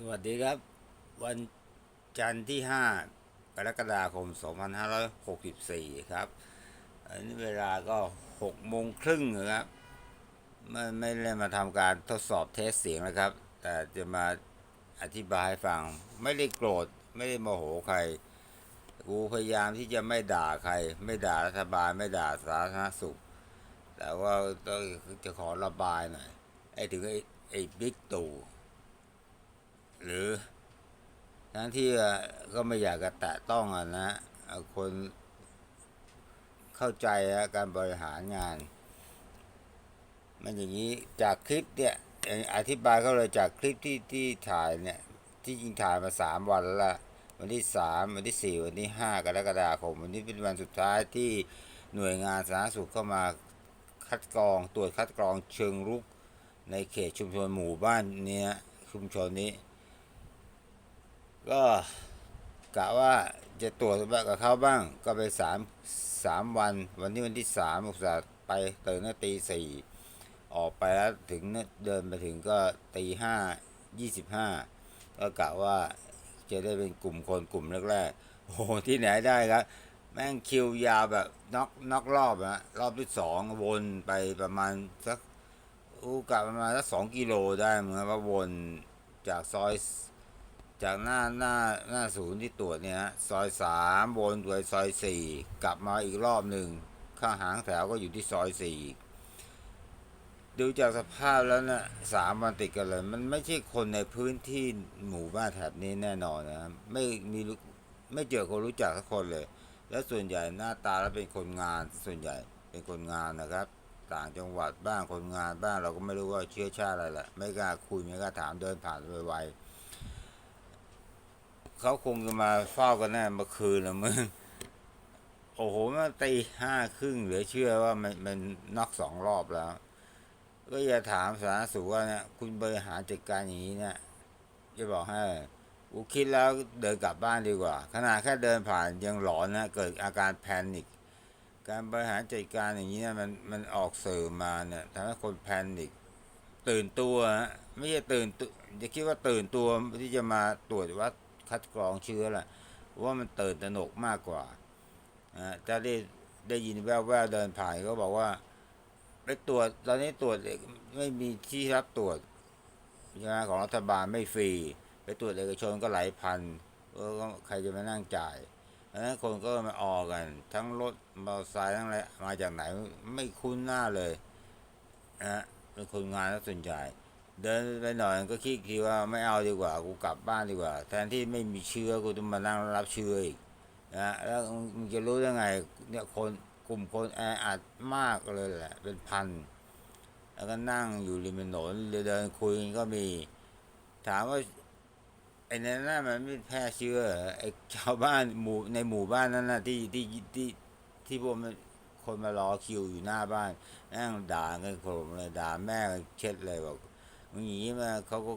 สวัสดีครับ วันจันทร์ที่ 5 กรกฎาคม 2564 ครับ อันนี้เวลาก็6โมงครึ่งนะครับไม่ไม่ได้มาทำการทดสอบเทสเสียงนะครับ แต่จะมาอธิบายให้ฟัง ไม่ได้โกรธ ไม่ได้โมโหใคร กูพยายามที่จะไม่ด่าใคร ไม่ด่ารัฐบาล ไม่ด่าสาธารณสุข แต่ว่าต้องจะขอระบายหน่อย ไอ้ถึงไอ้ไอ้บิ๊กตู่ หรือ ทั้งที่ก็ไม่อยากจะแตะต้องอะนะคนเข้าใจการบริหารงาน มันอย่างนี้จากคลิปเนี่ยอธิบายเขาเลยจากคลิปที่ที่ถ่ายเนี่ย ที่จริงถ่ายมาสามวันแล้วละวันที่สามวันที่สี่วันที่ห้ากรกฎาคมวันนี้เป็นวันสุดท้ายที่หน่วยงานสาธารณสุขเข้ามาคัดกรองตรวจคัดกรองเชิงรุกในเขตชุมชนหมู่บ้านเนี้ยชุมชนนี้ ก็กะว่าจะตรวจบ้างกับเขาบ้าง ก็ไปสามสามวัน วันนี้วันที่สามอุตส่าห์ไปตื่นตีสี่ออกไปแล้วถึงเดินไปถึงก็ตีห้ายี่สิบห้าก็กะว่าจะได้เป็นกลุ่มคนกลุ่มแรกๆโอ้โหที่ไหนได้ครับ แม่งคิวยาวแบบน็อกน็อกรอบนะรอบที่สองวนไปประมาณสักอู้กะประมาณสักสองกิโลได้เหมือนว่าวนจากซอย จากหน้าหน้าหน้าศูนย์ที่ตรวจเนี่ยฮะซอยสามวนไปซอยสี่กลับมาอีกรอบหนึ่งข้างหางแถวก็อยู่ที่ซอยสี่ดูจากสภาพแล้วนะสามวันติดกันเลย มันไม่ใช่คนในพื้นที่หมู่บ้านแถบนี้แน่นอนนะไม่มีรู้ไม่เจอคนรู้จักสักคนเลย แล้วส่วนใหญ่หน้าตาแล้วเป็นคนงานส่วนใหญ่เป็นคนงานนะครับ ต่างจังหวัดบ้างคนงานบ้างเราก็ไม่รู้ว่าเชื้อชาติอะไรแหละไม่กล้าคุยไม่กล้าถามเดินผ่านไปไวๆ เขาคงจะมาเฝ้ากันแน่เมื่อคืนนะมึง โอ้โหมันตีห้าครึ่งเหลือเชื่อว่ามันมันนอกสองรอบแล้ว ก็อย่าถามสาธารณสุขว่าเนี่ยคุณบริหารจัดการอย่างนี้เนี่ยจะบอกให้กูคิดแล้วเดินกลับบ้านดีกว่า ขนาดแค่เดินผ่านยังหลอนนะเกิดอาการแพนิคการบริหารจัดการอย่างนี้เนยมันมันออกสื่อมาเนี่ยทำให้คนแพนิคตื่นตัว ไม่ใช่ตื่นตัวจะคิดว่าตื่นตัวที่จะมาตรวจวัด คัดกรองเชื้อแหละว่ามันตื่นตระหนกมากกว่านะได้ได้ยินแววๆเดินผ่านก็บอกว่าไปตรวจตอนนี้ตรวจไม่มีที่รับตรวจใช่ไหมของรัฐบาลไม่ฟรี ไปตรวจเอกชนก็หลายพันเออก็ใครจะมานั่งจ่ายดังนั้นคนก็มาออกกัน ทั้งรถมอเตอร์ไซค์ทั้งอะไรมาจากไหนไม่คุ้นหน้าเลยนะเป็นคนงานแล้วส่วนใหญ่ เดินไปหน่อยก็คิดทีว่าไม่เอาดีกว่า กูกลับบ้านดีกว่า แทนที่ไม่มีเชื้อกูต้องมานั่งรับเชื้ออีกนะแล้วมึงจะรู้ได้ไงเนี่ยคนกลุ่มคนแออัดมากเลยแหละ เป็นพัน แล้วก็นั่งอยู่ริมถนนเดินคุยก็มี ถามว่าไอ้นั่นน่ะมันไม่แพร่เชื้อเหรอไอ้ชาวบ้านหมู่ในหมู่บ้านนั้นน่ะที่ที่ที่ที่พวกมันคนมารอคิวอยู่หน้าบ้านนั่งด่ากันโกรธเลยด่าแม่เช็ดเลยบอก มึงอย่างนี้มาเขาก็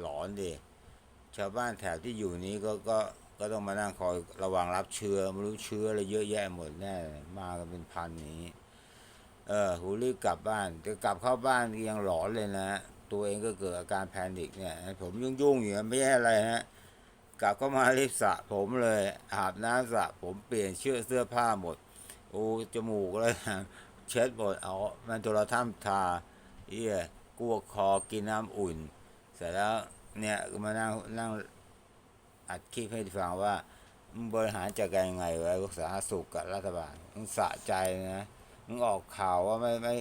หลอนดิชาวบ้านแถบที่อยู่นี้ก็ก็ก็ต้องมานั่งคอยระวังรับเชื้อไม่รู้เชื้ออะไรเยอะแยะหมดแน่มากันเป็นพันนี้ เออหูรีบกลับบ้านจะกลับเข้าบ้านยังหลอนเลยนะตัวเองก็เกิดอาการแพนิคเนี่ยผมยุ่งยุ่งๆอยู่ไม่ใช่อะไรฮะกลับเข้ามารีบสระผมเลยอาบน้ำสระผมเปลี่ยนเชื้อเสื้อผ้าหมดโอ้จมูกเลยเช็ดหมดเอามันตัวเราท่ามทาเอี้ย กลัวคอกินน้ำอุ่น เสร็จแล้วเนี่ยมานั่งนั่งอัดคลิปให้ฟังว่ามึงบริหารจัดการยังไงไว้รักษาธารณสุขกับรัฐบาลมึงสะใจนะมึงออกข่าวว่าไม่ไม่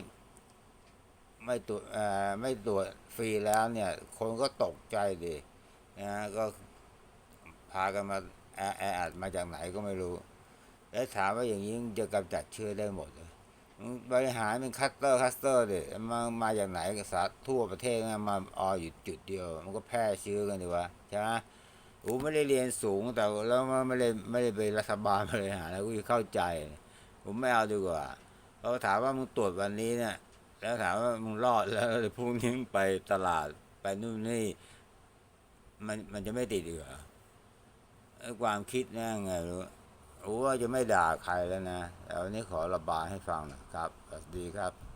ไม่ตรวจเออไม่ตรวจฟรีแล้วเนี่ย คนก็ตกใจดินะก็พากันมาแอแออัดมาจากไหนก็ไม่รู้ แล้วถามว่าอย่างนี้จะกำจัดเชื้อได้หมด บริหารเป็นคัสเตอร์คัสเตอร์ดิมามาจากไหนกษัตริย์ทั่วประเทศนะมาอออยู่จุดเดียว มันก็แพร่เชื้อกันดีวะใช่ไหมอูไม่ได้เรียนสูงแต่แล้วไม่ได้ไม่ได้ไปรัฐบาลบริหารแล้วกูเข้าใจผมไม่เอาดีกว่าเขาถามว่ามึงตรวจวันนี้เนี่ย แล้วถามว่ามึงรอดแล้วพรุ่งนี้ไปตลาดไปนู่นนี่ มันมันจะไม่ติดอีกเหรอความคิดนั่นไงรู้ โอ้ว่าจะไม่ด่าใครแล้วนะแต่วันนี้ขอระบายให้ฟังนะครับ สวัสดีครับ